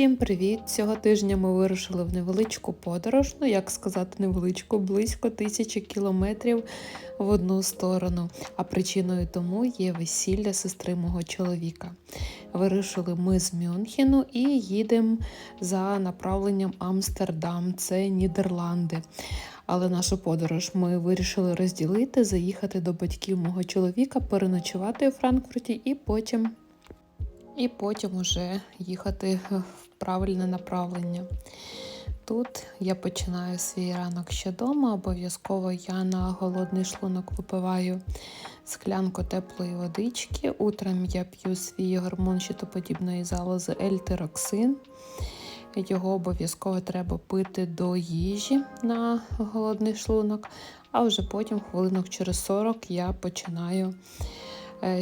Всім привіт! Цього тижня ми вирушили в невеличку подорож. Ну, як сказати, невеличку, близько тисячі кілометрів в одну сторону. А причиною тому є весілля сестри мого чоловіка. Вирушили ми з Мюнхену і їдемо за направленням Амстердам, це Нідерланди. Але нашу подорож ми вирішили розділити, заїхати до батьків мого чоловіка, переночувати у Франкфурті і потім і потім уже їхати в правильне направлення. Тут я починаю свій ранок ще вдома. Обов'язково я на голодний шлунок випиваю склянку теплої водички. Утром я п'ю свій гормон щитоподібної залози ельтероксин. Його обов'язково треба пити до їжі на голодний шлунок, а вже потім, хвилинок через 40, я починаю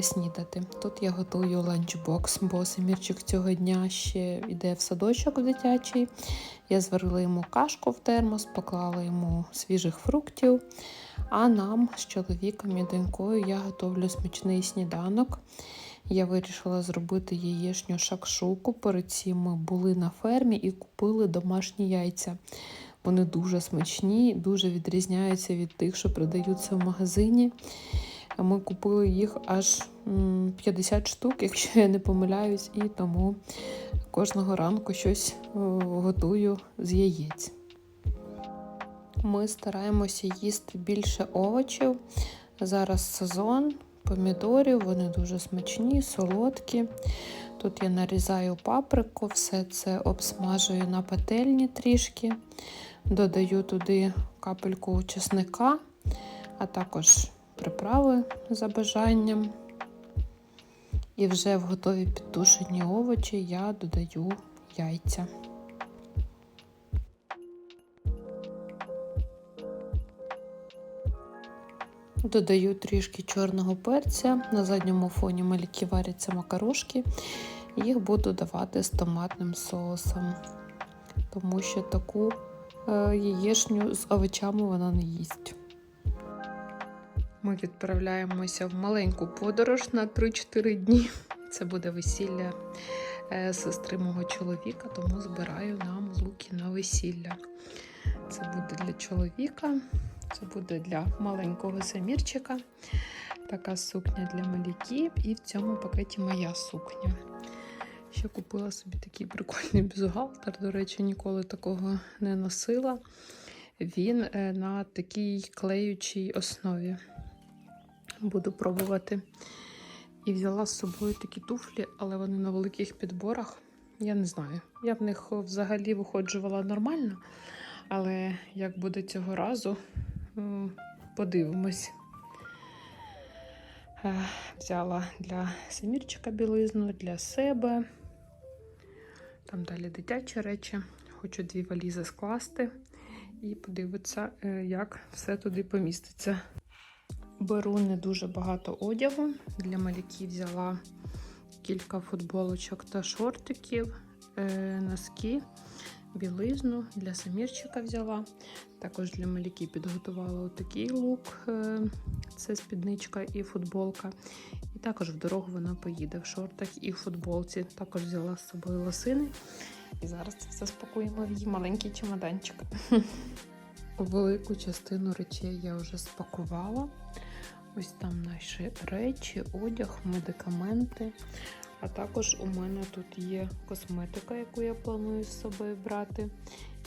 снідати. Тут я готую ланчбокс, бо Семірчик цього дня ще йде в садочок дитячий. Я зварила йому кашку в термос, поклала йому свіжих фруктів. А нам з чоловіком і донькою я готовлю смачний сніданок. Я вирішила зробити яєчню шакшуку. Перед цим ми були на фермі і купили домашні яйця. Вони дуже смачні, дуже відрізняються від тих, що продаються в магазині. Ми купили їх аж 50 штук, якщо я не помиляюсь, і тому кожного ранку щось готую з яєць. Ми стараємося їсти більше овочів. Зараз сезон помідорів, вони дуже смачні, солодкі. Тут я нарізаю паприку, все це обсмажую на пательні трішки, додаю туди капельку чесника, а також приправи за бажанням. І вже в готові підтушені овочі я додаю яйця. Додаю трішки чорного перця. На задньому фоні малюки варяться макарошки. Їх буду давати з томатним соусом, тому що таку е, яєшню з овочами вона не їсть. Ми відправляємося в маленьку подорож на 3-4 дні. Це буде весілля е, сестри мого чоловіка, тому збираю нам луки на весілля. Це буде для чоловіка, це буде для маленького самірчика. Така сукня для малюків, і в цьому пакеті моя сукня. Ще купила собі такий прикольний бюстгальтер, До речі, ніколи такого не носила. Він е, на такій клеючій основі. Буду пробувати. І взяла з собою такі туфлі, але вони на великих підборах. Я не знаю. Я в них взагалі виходжувала нормально. Але як буде цього разу, подивимось. Е, взяла для Самірчика білизну, для себе. Там далі дитячі речі. Хочу дві валізи скласти і подивитися, е, як все туди поміститься. Беру не дуже багато одягу. Для малюків взяла кілька футболочок та шортиків, е, носки, білизну. Для самірчика взяла. Також для малюків підготувала отакий лук. Е, це спідничка і футболка. І також в дорогу вона поїде в шортах і в футболці. Також взяла з собою лосини. І зараз це все спакуємо в її маленький чемоданчик. Велику частину речей я вже спакувала. Ось там наші речі, одяг, медикаменти. А також у мене тут є косметика, яку я планую з собою брати.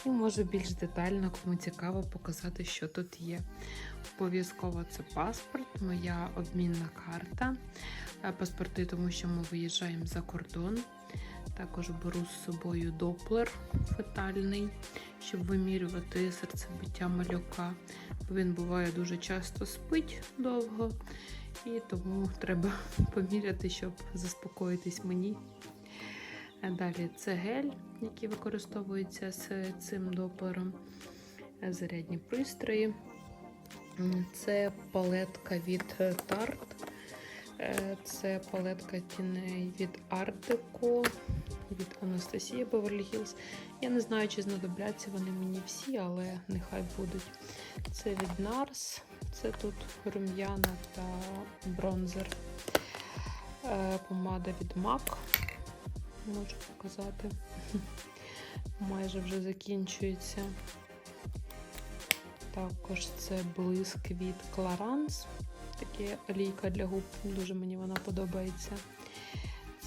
І можу більш детально, кому цікаво, показати, що тут є. Обов'язково це паспорт, моя обмінна карта. Паспорти, тому що ми виїжджаємо за кордон. Також беру з собою доплер фетальний, щоб вимірювати серцебиття малюка. Він буває дуже часто спить довго, і тому треба поміряти, щоб заспокоїтись мені. Далі це гель, який використовується з цим доплером, зарядні пристрої. Це палетка від Tarte. Це палетка тіней від Art від Анастасії Beverly Hills. Я не знаю, чи знадобляться вони мені всі, але нехай будуть. Це від NARS, це тут рум'яна та бронзер. Помада від MAC. можу показати. Майже вже закінчується. Також це блиск від Clarins. Таке олійка для губ. Дуже мені вона подобається.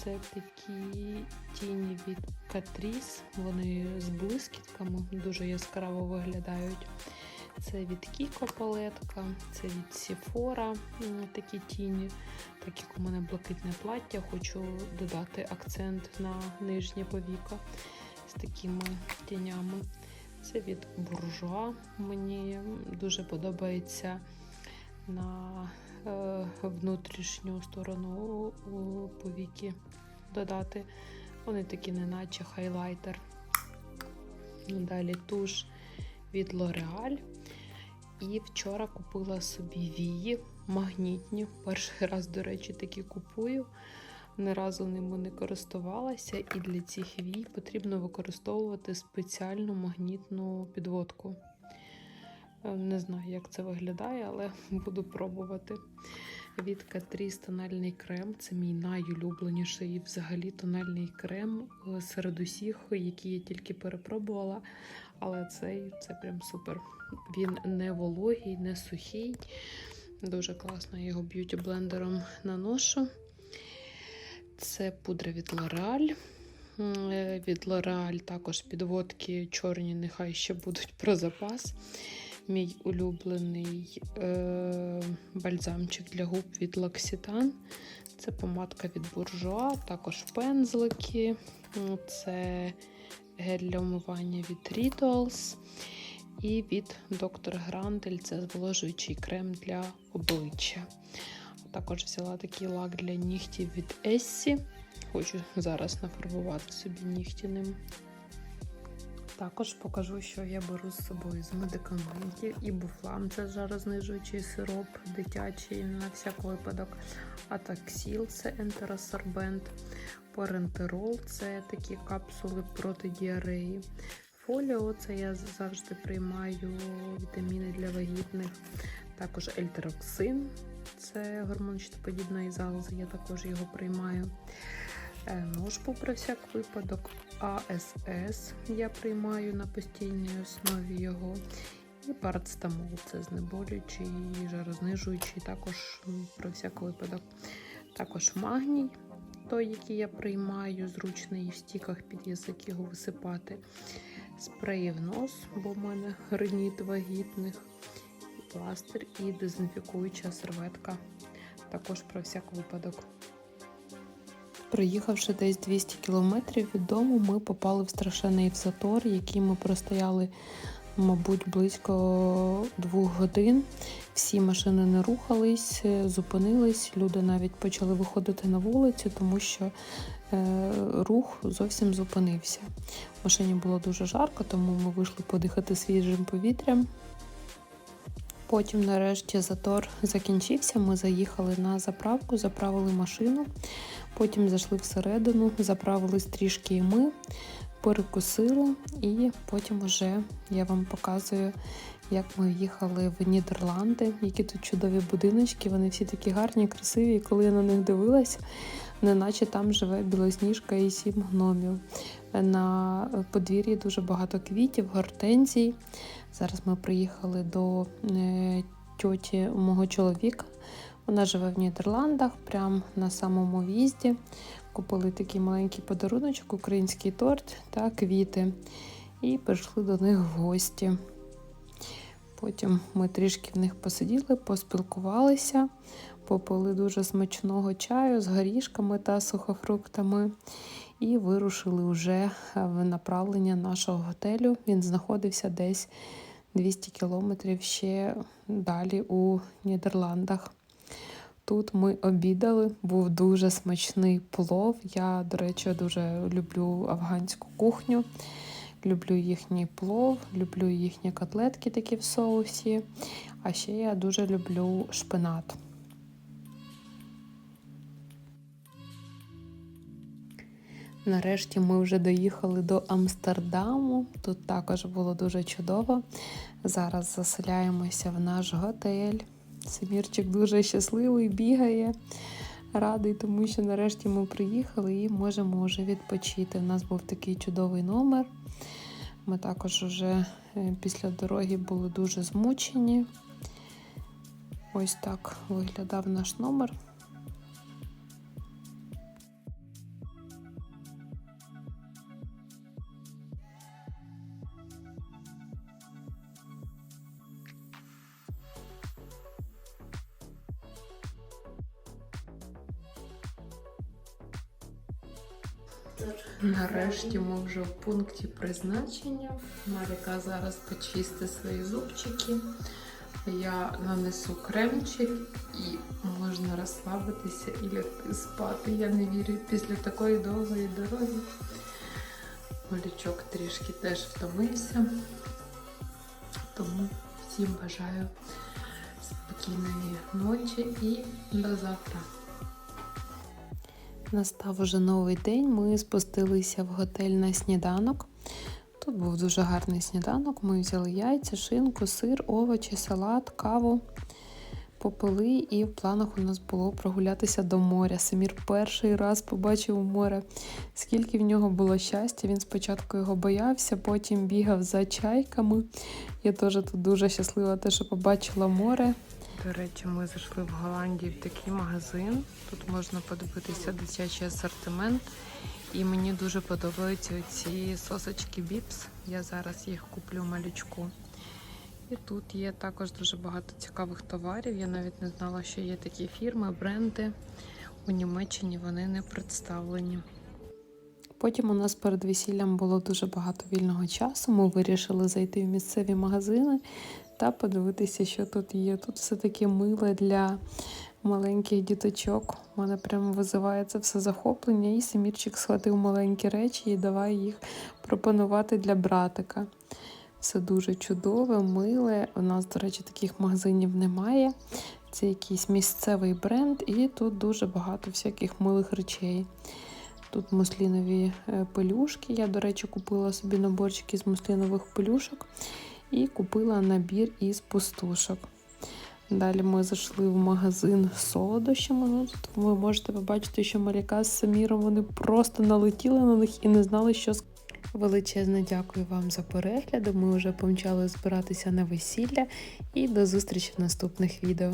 Це такі тіні від Catrice. Вони з блискітками, дуже яскраво виглядають. Це від Kiko палетка, це від м, такі тіні. Так як у мене блакитне плаття, хочу додати акцент на нижнє повіка з такими тінями. Це від буржуа. Мені дуже подобається на внутрішню сторону повіки додати. Вони такі, неначе хайлайтер. Далі туш від L'Oreal. І вчора купила собі вії магнітні. Перший раз, до речі, такі купую. Ні разу ними не користувалася, і для цих вій потрібно використовувати спеціальну магнітну підводку. Е, Не знаю, як це виглядає, але буду пробувати. Від Catrice тональний крем. Це мій найулюбленіший взагалі тональний крем е, серед усіх, які я тільки перепробувала. Але цей це прям супер. Він не вологий, не сухий. Дуже класно. Його б'юті блендером наношу. Це пудра від L'Oreal. Е, Від L'Oreal також підводки чорні, нехай ще будуть про запас. Мій улюблений е, бальзамчик для губ від L'Occitane. Це помадка від Bourjois, також пензлики. Це гель для умивання від Rituals. І від Dr. Грандель це зволожуючий крем для обличчя. Також взяла такий лак для нігтів від Essie. Хочу зараз нафарбувати собі нігті ним. Також покажу, що я беру з собою з медикаментів. І буфлам це жарознижуючий сироп, дитячий на всяк випадок. Атаксіл це ентеросорбент. Парентерол це такі капсули проти діареї. Фоліо це я завжди приймаю вітаміни для вагітних. Також ельтероксин це гормон щитоподібної залози, я також його приймаю. Е, Ножпу про всяк випадок. АСС я приймаю на постійній основі його. І парацетамол це знеболюючий, жарознижуючий, також про всяк випадок. Також магній, той, який я приймаю, зручний в стіках під язик його висипати. Спреї в нос, бо в мене риніт вагітних, і пластир, і дезінфікуюча серветка. Також про всяк випадок. Проїхавши десь 200 кілометрів від дому, ми попали в страшенний затор, який ми простояли, мабуть, близько двох годин. Всі машини не рухались, е, зупинились. Люди навіть почали виходити на вулицю, тому що е, рух зовсім зупинився. В машині було дуже жарко, тому ми вийшли подихати свіжим повітрям. Потім, нарешті, затор закінчився. Ми заїхали на заправку, заправили машину. Потім зайшли всередину, заправились трішки і ми, перекусили, і потім вже я вам показую, як ми їхали в Нідерланди, які тут чудові будиночки. Вони всі такі гарні, красиві. І коли я на них дивилась, неначе там живе білосніжка і сім гномів. На подвір'ї дуже багато квітів, гортензій. Зараз ми приїхали до е, тьоті мого чоловіка. Вона живе в Нідерландах, прямо на самому в'їзді. Купили такий маленький подаруночок, український торт та квіти. І прийшли до них в гості. Потім ми трішки в них посиділи, поспілкувалися, попили дуже смачного чаю з горішками та сухофруктами. І вирушили вже в направлення нашого готелю. Він знаходився десь 200 кілометрів ще далі у Нідерландах. Тут ми обідали, був дуже смачний плов. Я, до речі, дуже люблю афганську кухню. Люблю їхній плов, люблю їхні котлетки такі в соусі. А ще я дуже люблю шпинат. Нарешті ми вже доїхали до Амстердаму. Тут також було дуже чудово. Зараз заселяємося в наш готель. Семірчик дуже щасливий, бігає. Радий, тому що нарешті ми приїхали і можемо вже відпочити. У нас був такий чудовий номер. Ми також вже е, після дороги були дуже змучені. Ось так виглядав наш номер. Нарешті ми вже в пункті призначення. Маріка зараз почистить свої зубчики. Я нанесу кремчик і можна розслабитися і лягти спати. Я не вірю після такої довгої дороги. Малючок трішки теж втомився. Тому всім бажаю спокійної ночі і до завтра. Настав уже новий день. Ми спустилися в готель на сніданок. Тут був дуже гарний сніданок. Ми взяли яйця, шинку, сир, овочі, салат, каву, попили, і в планах у нас було прогулятися до моря. Самір перший раз побачив море. Скільки в нього було щастя. Він спочатку його боявся, потім бігав за чайками. Я теж тут дуже щаслива, те, що побачила море. До речі, ми зайшли в Голландії в такий магазин. Тут можна подивитися дитячий асортимент. І мені дуже подобаються ці сосочки Біпс. Я зараз їх куплю малючку. І тут є також дуже багато цікавих товарів. Я навіть не знала, що є такі фірми, бренди. У Німеччині вони не представлені. Потім у нас перед весіллям було дуже багато вільного часу. Ми вирішили зайти в місцеві магазини та подивитися, що тут є. Тут все таке миле для маленьких діточок. У мене прямо визиває це все захоплення, і Семірчик схватив маленькі речі і давай їх пропонувати для братика. Все дуже чудове, миле. У нас, до речі, таких магазинів немає. Це якийсь місцевий бренд, і тут дуже багато всяких милих речей. Тут муслінові е, пелюшки. Я, до речі, купила собі наборчики з муслінових пелюшок і купила набір із пустушок. Далі ми зайшли в магазин з солодощами. Ну, тут ви можете побачити, що Маріка з Саміром вони просто налетіли на них і не знали, що сказати. Величезне дякую вам за перегляд. Ми вже помчали збиратися на весілля і до зустрічі в наступних відео.